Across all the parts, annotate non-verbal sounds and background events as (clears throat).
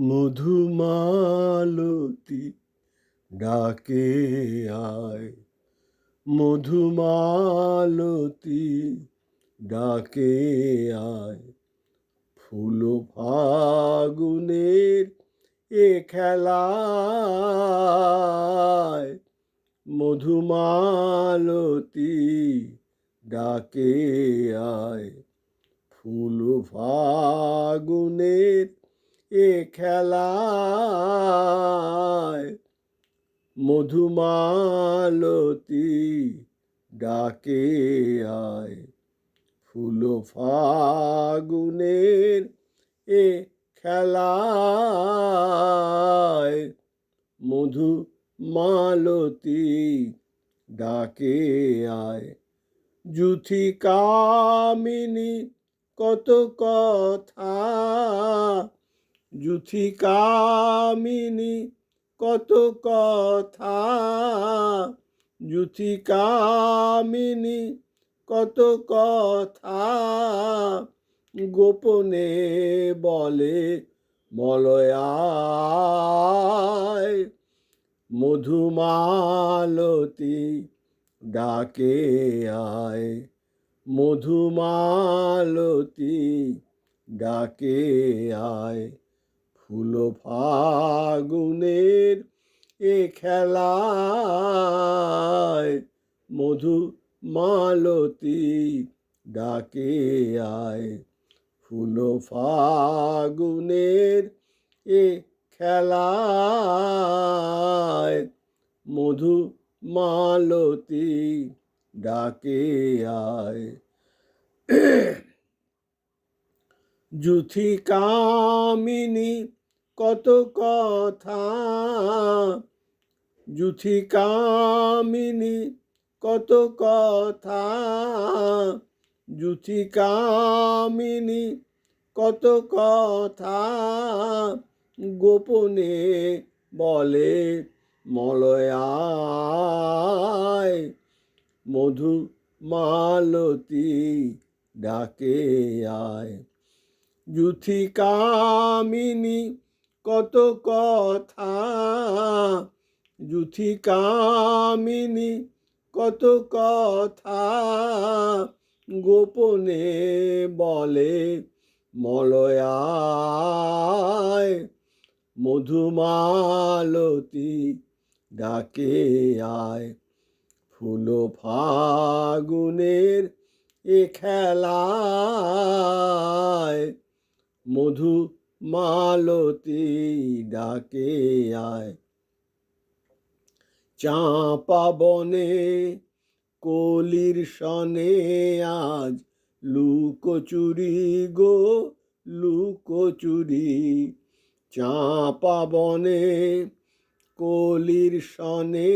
মধুমালতী ডাকে আয়। মধুমালতী ডাকে আয়। ফুল ফাগুনের এ খেলায় মধুমালতী ডাকে আয়। ফুল ফাগুনের এ খেলায় মধুমালতী ডাকে আয়। ফুল ফাগুনের এ খেলায় মধু মালতী ডাকে আয়। জুথি কামিনী কত কথা জুথি কামিনী, কত কথা। জুথি কামিনী, কত কথা। গোপনে বলে মলয়ায়, মধুমালতী ডাকে আয়। মধুমালতী ডাকে আয়। ফুল ফাগুনের এ খেলায় মধু মালতী ডাকে আয়। ফুল ফাগুনের এ খেলায় মধু মালতী ডাকে আয়। (clears throat) জুথি কামিনী কত কথা। জুথি কামিনী, কত কথা। জুথি কামিনী, কত কথা। গোপনে বলে মলয়ায়, মধু মালতী ডাকে আয়। জুথি কামিনী কত কথা জুথি কামিনী, কত কথা গোপনে বলে মলয়ায়। মধুমালতী ডাকে আয়, ফুল ফাগুনের এ খেলায়। মধু মালতী ডাকে আয়। চাঁপা বনে কলির সনে আজ লুকোচুরি গো লুকোচুরি চাঁপা বনে কলির সনে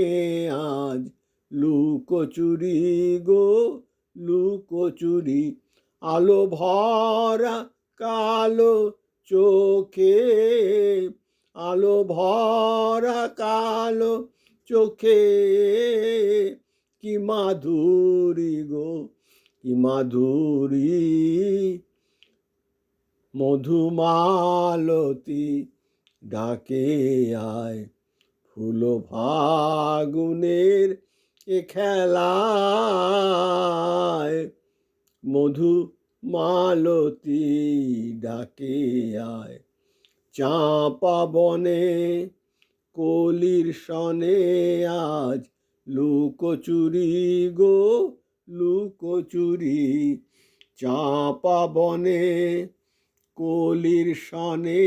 আজ লুকোচুরি গো লুকোচুরি আলো ভরা কালো চোখে আলো ভরা কালো চোখে। কি মাধুরী গো, কি মাধুরী মধুমালতী ডাকে আয় ফুল ফাগুনের এ খেলায়। মধু মালতী ডাকে আয়। চাঁপা বনে কলির সনে আজ লুকোচুরি গো লুকোচুরি চাঁপা বনে কলির সনে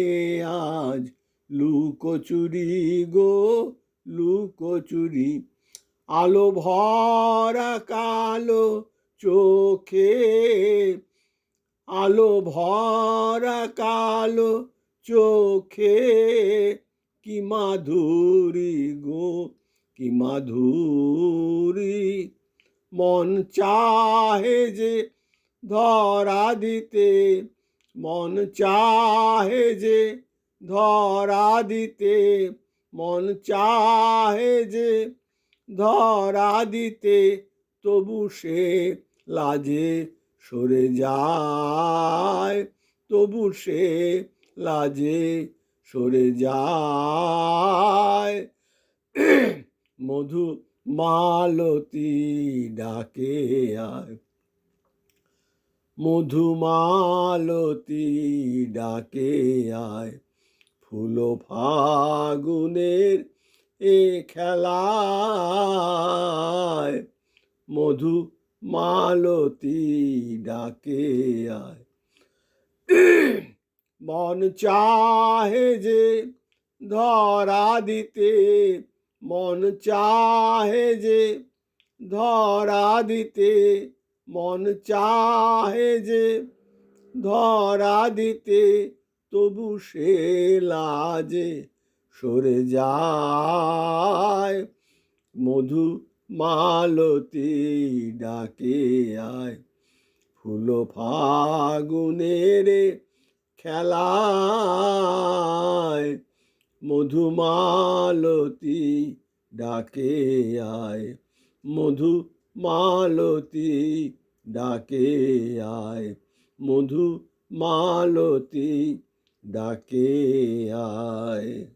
আজ লুকোচুরি গো লুকোচুরি আলো ভরা কালো চোখে আলো ভরা কালো চোখে। কি মাধুরী গো, কি মাধুরী। মন চাহে যে ধরা দিতে, মন চাহে যে ধরা দিতে, মন চাহে যে ধরা দিতে, তবু সে লাজে সরে যায়, তবু সে লাজে সরে যায়। মধু মালতী ডাকে আয় মধুমালতী ডাকে আয় ফুল ফাগুনের এ খেলায় মধু মালতী ডাকে আয়। মন চাহে যে ধরা দিতে, মন চাহে যে ধরা দিতে, মন চাহে যে ধরা দিতে, তবু সে লাজে সরে যায়। মধু মালতী ডাকে আয়। ফুল ফাগুনের খেলায় মধুমালতী ডাকে আয়। মধু মালতী ডাকে আয়। মধু মালতী ডাকে আয়।